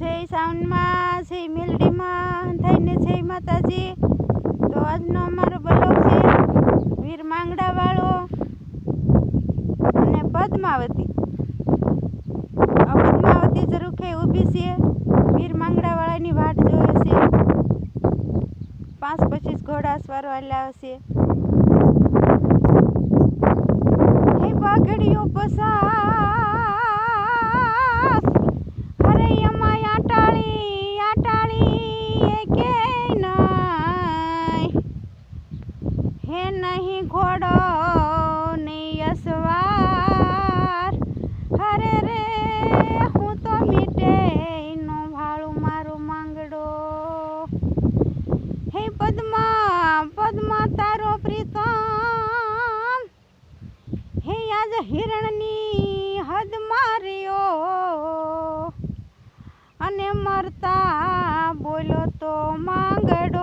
છે સાઉન્ડમાં, છે મેલડીમાં, થઈને છે માતાજી. તો આજનો અમારો બ્લોગ છે વીર માંગડાવાળો અને પદ્માવતી. આ પદ્માવતી જરૂખે ઊભી છે. વીર માંગડાવાળાની વાટ જોવે છે. પાંચ પચીસ ઘોડા સ્વરવાલા છે. નહીં ઘોડો નહીં અસવાર અરે રે, હું તો મીટે નો ભાળું મારું માંગડો. હે પદ્મા પદ્મા તારો પ્રીતમ. હે આજ હિરણની હદ માર્યો. અને મરતા બોલો તો માંગડો.